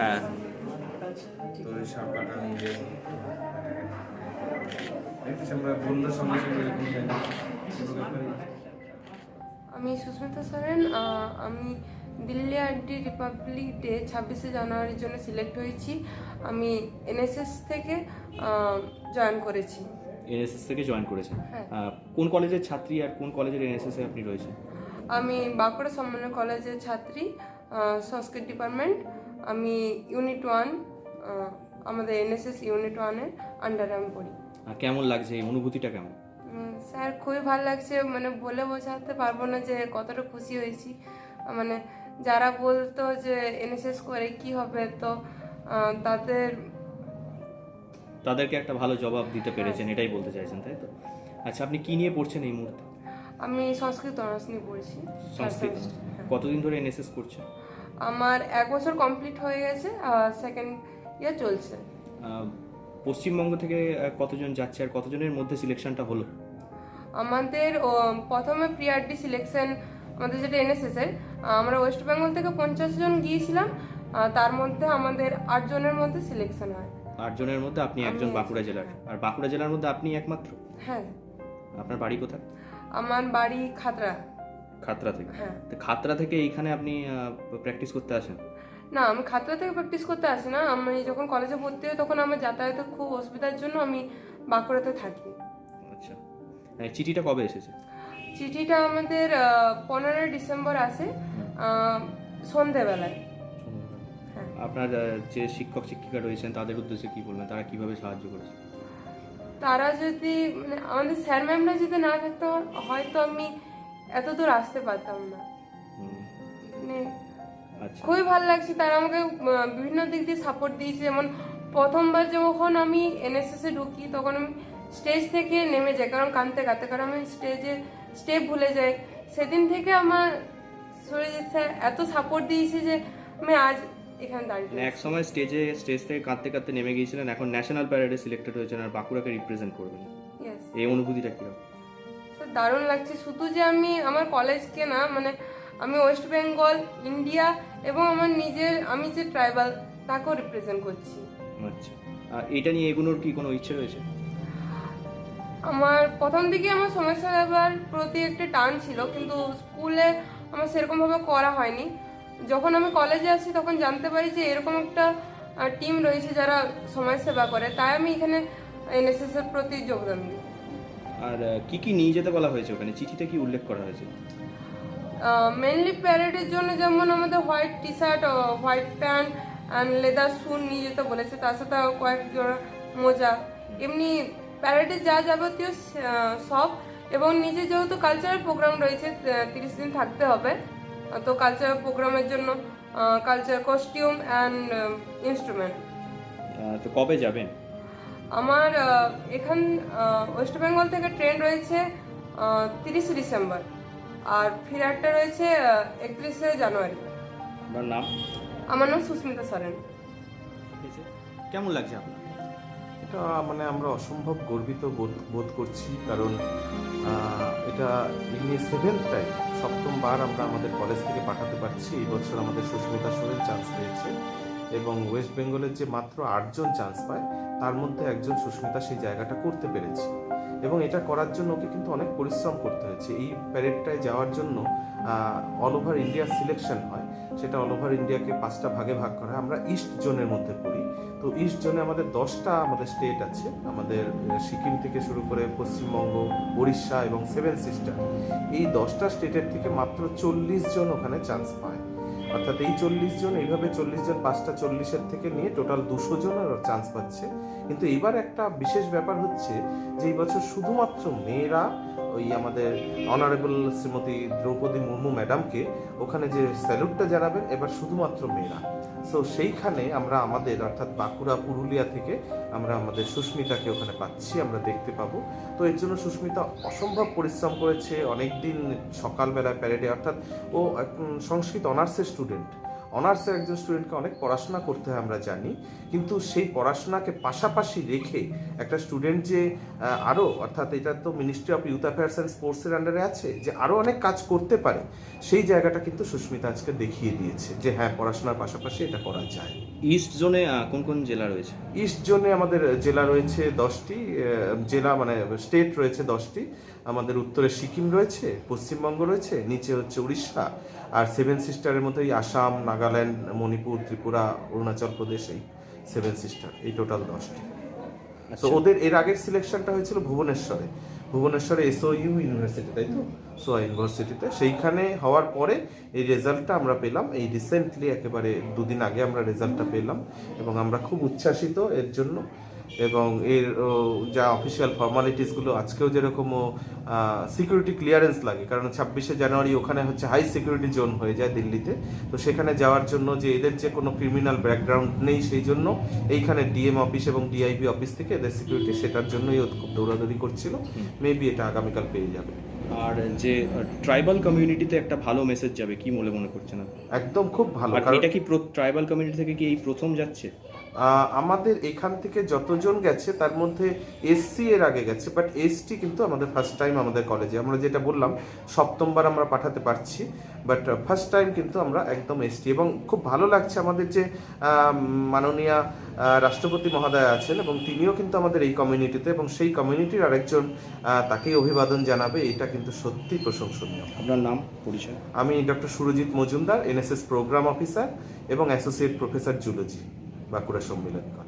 হ্যাঁ। তো ওই সব আমরা বন্ধুর সঙ্গে সঙ্গে। আমি সুস্মিতা সরেন আমি দিল্লি আন্টি রিপাবলিক ডে ছাব্বিশে জানুয়ারির জন্য সিলেক্ট হয়েছি। আমি এনএসএস থেকে জয়েন করেছি। এনএসএস থেকে জয়েন করেছেন? হ্যাঁ। কোন কলেজের ছাত্রী আর কোন কলেজের এনএসএস এ আপনি রয়েছেন? আমি বাঁকুড়া সম্মান কলেজের ছাত্রী সংস্কৃত ডিপার্টমেন্ট আমি ইউনিট ওয়ান আমাদের এনএসএস ইউনিট ওয়ানের আন্ডারে আমি পড়ি। আহ, কেমন লাগছে? এই অনুভূতিটা কেমন? স্যার খুবই ভালো লাগছে। মানে বলে বোঝাতে পারব না যে কতটা খুশি হয়েছি। মানে যারা বলতো যে এনএসএস করে কি হবে তো তাদের তাদেরকে একটা ভালো জবাব দিতে পেরেছেন এটাই বলতে চাইছেন তাই তো? আচ্ছা আপনি কি নিয়ে পড়ছেন এই মুহূর্তে? আমি সংস্কৃত অনার্স নিয়ে পড়েছি। সংস্কৃত। হ্যাঁ। কতদিন ধরে এনএসএস করছে? আমার এক বছর কমপ্লিট হয়ে গেছে সেকেন্ড ইয়ার চলছে। পশ্চিমবঙ্গ থেকে কতজন যাচ্ছে আর কতজনের মধ্যে সিলেকশনটা হলো? আমাদের প্রথমে প্রিয়ারডি সিলেকশন আমাদের যেটা এনএসএস এর আমরা ওয়েস্ট বেঙ্গল থেকে পঞ্চাশ জন গিয়েছিলাম তার মধ্যে আমাদের আট জনের মধ্যে সিলেকশন হয়। আটজনের মধ্যে আপনি একজন বাঁকুড়া জেলার। হ্যাঁ। আর বাঁকুড়া জেলার মধ্যে আপনি একমাত্র? হ্যাঁ। আপনার বাড়ি কোথায়? আমার বাড়ি খাতড়া। খাতরা থেকে। হ্যাঁ। তো খাতরা থেকে এইখানে আপনি প্র্যাকটিস করতে আসেন? না আমি খাতড়া থেকে প্র্যাকটিস করতে আসি না। আমি যখন কলেজে ভর্তি হই তখন আমার যাতায়াতের খুব অসুবিধার জন্য আমি বাঁকুড়াতে থাকি। আচ্ছা। চিঠিটা কবে এসেছে? চিঠিটা আমাদের পনেরোই ডিসেম্বর আসে সন্ধেবেলায়। হ্যাঁ। আপনার যে শিক্ষক শিক্ষিকা রয়েছেন তাদের উদ্দেশ্যে কি বলবেন তারা কীভাবে সাহায্য করেছে? তারা যদি মানে আমাদের স্যার ম্যামরা যদি না থাকতো হয়তো আমি এত দূর আসতে পারতাম না। মানে খুবই ভালো লাগছে তারা আমাকে বিভিন্ন দিক দিয়ে সাপোর্ট দিয়েছে। যেমন প্রথমবার যখন আমি এনএসএস এ ঢুকি তখন আমি স্টেজ থেকে নেমে যাই কারণ কানতে কাঁদতে কারণ আমি স্টেজে স্টেপ ভুলে যাই। সেদিন থেকে আমার শরীরে স্যার এত সাপোর্ট দিয়েছে যে আমি আজ এখানে দাঁড়িয়ে মানে এক সময় স্টেজে স্টেজ থেকে কাঁদতে কাঁদতে নেমে গিয়েছিলেন এখন ন্যাশনাল প্যারেডে সিলেক্টেড হয়েছেন আর বাঁকুড়াকে রিপ্রেজেন্ট করবেন। এই অনুভূতিটা কীরকম? দারুণ লাগছে। শুধু যে আমি আমার কলেজকে না মানে আমি ওয়েস্ট বেঙ্গল ইন্ডিয়া এবং আমার নিজের আমি যে ট্রাইবাল তাকেও রিপ্রেজেন্ট করছি। আচ্ছা। এটা নিয়ে এগুলোর কি কোনো ইচ্ছে রয়েছে? আমার প্রথম দিকে আমার সমস্যা ব্যাপার প্রতি একটা টান ছিল কিন্তু স্কুলে আমার সেরকমভাবে করা হয়নি। যখন আমি কলেজে আসি তখন জানতে পারি যে এরকম একটা টিম রয়েছে যারা সমাজ সেবা করে। তাই আমি এখানে এনএসএস এর প্রতি যোগদান দিই। আর কি কি নিয়ে যেতে বলা হয়েছে ওখানে? চিঠিতে কি উল্লেখ করা হয়েছে? মেনলি প্যারেডের জন্য যেমন আমাদের white T shirt white pant and leather shoe নিয়ে যেতে বলেছে। তার সাথে কয়েক জোড়া মোজা। এমনি প্যারেডে যা যাবতীয় সব। এবং নিজে যেহেতু কালচারাল প্রোগ্রাম রয়েছে তিরিশ দিন থাকতে হবে। তো কালচারাল প্রোগ্রামের জন্য কালচার কস্টিউম অ্যান্ড ইনস্ট্রুমেন্ট তো কবে যাবেন? আমার এখান ওয়েস্ট বেঙ্গল থেকে ট্রেন রয়েছে তিরিশে ডিসেম্বর। আর ফিরারটা রয়েছে একত্রিশে জানুয়ারি। আপনার নাম? আমার নাম সুস্মিতা সরেন। ঠিক আছে। কেমন লাগছে আপনার? এটা মানে আমরা অসম্ভব গর্বিত বোধ বোধ করছি কারণ এটা ইনি সেভেন্থ টাইম সপ্তমবার আমরা আমাদের কলেজ থেকে পাঠাতে পারছি। এই বছর আমাদের সুস্মিতা সোরেন চান্স পেয়েছে। এবং ওয়েস্ট বেঙ্গলের যে মাত্র আটজন চান্স পায়, তার মধ্যে একজন সুস্মিতা সেই জায়গাটা করতে পেরেছে। এবং এটা করার জন্য ওকে কিন্তু অনেক পরিশ্রম করতে হয়েছে। এই প্যারেডটায় যাওয়ার জন্য অল ওভার ইন্ডিয়া সিলেকশন হয়। সেটা অল ওভার ইন্ডিয়াকে পাঁচটা ভাগে ভাগ করা হয়। আমরা ইস্ট জোনের মধ্যে পড়ি। তো ইস্ট জোনে আমাদের দশটা আমাদের স্টেট আছে। আমাদের সিকিম থেকে শুরু করে পশ্চিমবঙ্গ উড়িষ্যা এবং সেভেন সিস্টার এই দশটা স্টেটের থেকে মাত্র চল্লিশ জন ওখানে চান্স পায়। অর্থাৎ এই চল্লিশ জন, এইভাবে চল্লিশ জন, পাঁচটা চল্লিশের থেকে নিয়ে টোটাল দুশো জন চান্স পাচ্ছে। কিন্তু এবার একটা বিশেষ ব্যাপার হচ্ছে যে এই বছর শুধুমাত্র মেয়েরা ওই আমাদের অনারেবল শ্রীমতী দ্রৌপদী মুর্মু ম্যাডামকে ওখানে যে স্যালুটটা জানাবেন, এবার শুধুমাত্র মেয়েরা। সো সেইখানে আমরা আমাদের, অর্থাৎ বাঁকুড়া, পুরুলিয়া থেকে আমরা আমাদের সুস্মিতাকে ওখানে পাচ্ছি, আমরা দেখতে পাবো। তো এর জন্য সুস্মিতা অসম্ভব পরিশ্রম করেছে অনেক দিন সকালবেলা প্যারেডে অর্থাৎ ও সংস্কৃত অনার্সের স্টুডেন্ট অনার্সের একজন স্টুডেন্টকে অনেক পড়াশোনা করতে হয় আমরা জানি কিন্তু সেই পড়াশোনাকে পাশাপাশি রেখে একটা স্টুডেন্ট যে আরও অর্থাৎ এটা তো ministry of youth affairs and স্পোর্টসের আন্ডারে আছে যে আরও অনেক কাজ করতে পারে সেই জায়গাটা কিন্তু সুস্মিতা আজকে দেখিয়ে দিয়েছে যে হ্যাঁ পড়াশোনার পাশাপাশি এটা করা যায়। ইস্ট জোনে কোন কোন জেলা রয়েছে? ইস্ট জোনে আমাদের জেলা রয়েছে দশটি জেলা মানে স্টেট রয়েছে দশটি। আমাদের উত্তরে সিকিম রয়েছে পশ্চিমবঙ্গ রয়েছে নিচে হচ্ছে উড়িষ্যা আর সেভেন সিস্টারের মধ্যে এই আসাম নাগাল্যান্ড মণিপুর ত্রিপুরা অরুণাচল প্রদেশ এই সেভেন সিস্টার এই টোটাল দশটি। তো আচ্ছা ওদের এর আগের সিলেকশনটা হয়েছিল ভুবনেশ্বরে। ভুবনেশ্বরে এসও ইউ ইউনিভার্সিটি তাই তো? সোয়া ইউনিভার্সিটিতে সেইখানে হওয়ার পরে এই রেজাল্টটা আমরা পেলাম। এই রিসেন্টলি একেবারে দুদিন আগে আমরা রেজাল্টটা পেলাম এবং আমরা খুব উচ্ছ্বাসিত এর জন্য এবং এর যা অফিসিয়াল ফর্মালিটিসগুলো আজকেও যেরকম সিকিউরিটি ক্লিয়ারেন্স লাগে। কারণ ছাব্বিশে জানুয়ারি ওখানে হচ্ছে হাই সিকিউরিটি জোন হয়ে যায় দিল্লিতে। তো সেখানে যাওয়ার জন্য যে এদের যে কোনো ক্রিমিনাল ব্যাকগ্রাউন্ড নেই সেই জন্য এইখানে ডিএম অফিস এবং ডিআইবি অফিস থেকে এদের সিকিউরিটি সেটার জন্যই ও খুব দৌড়াদৌড়ি করছিল। মেবি এটা আগামীকাল পেয়ে যাবে। আর যে ট্রাইবাল কমিউনিটিতে একটা ভালো মেসেজ যাবে কি বলে মনে করছেন? একদম খুব ভালো কারণ এটা কি ট্রাইবাল কমিউনিটি থেকে কি এই প্রথম যাচ্ছে? আমাদের এখান থেকে যতজন গেছে তার মধ্যে এসসি এর আগে গেছে বাট এসটি কিন্তু আমাদের ফার্স্ট টাইম আমাদের কলেজে আমরা যেটা বললাম সপ্তমবার আমরা পাঠাতে পারছি বাট ফার্স্ট টাইম কিন্তু আমরা একদম এসটি এবং খুব ভালো লাগছে আমাদের যে মাননীয় রাষ্ট্রপতি মহোদয় আছেন এবং তিনিও কিন্তু আমাদের এই কমিউনিটিতে এবং সেই কমিউনিটির আরেকজন তাকেই অভিবাদন জানাবে এটা কিন্তু সত্যি প্রশংসনীয়। আপনার নাম পরিচয়? আমি doctor Surajit Majumdar NSS programme officer এবং associate professor zoology Bankura Sammilani. College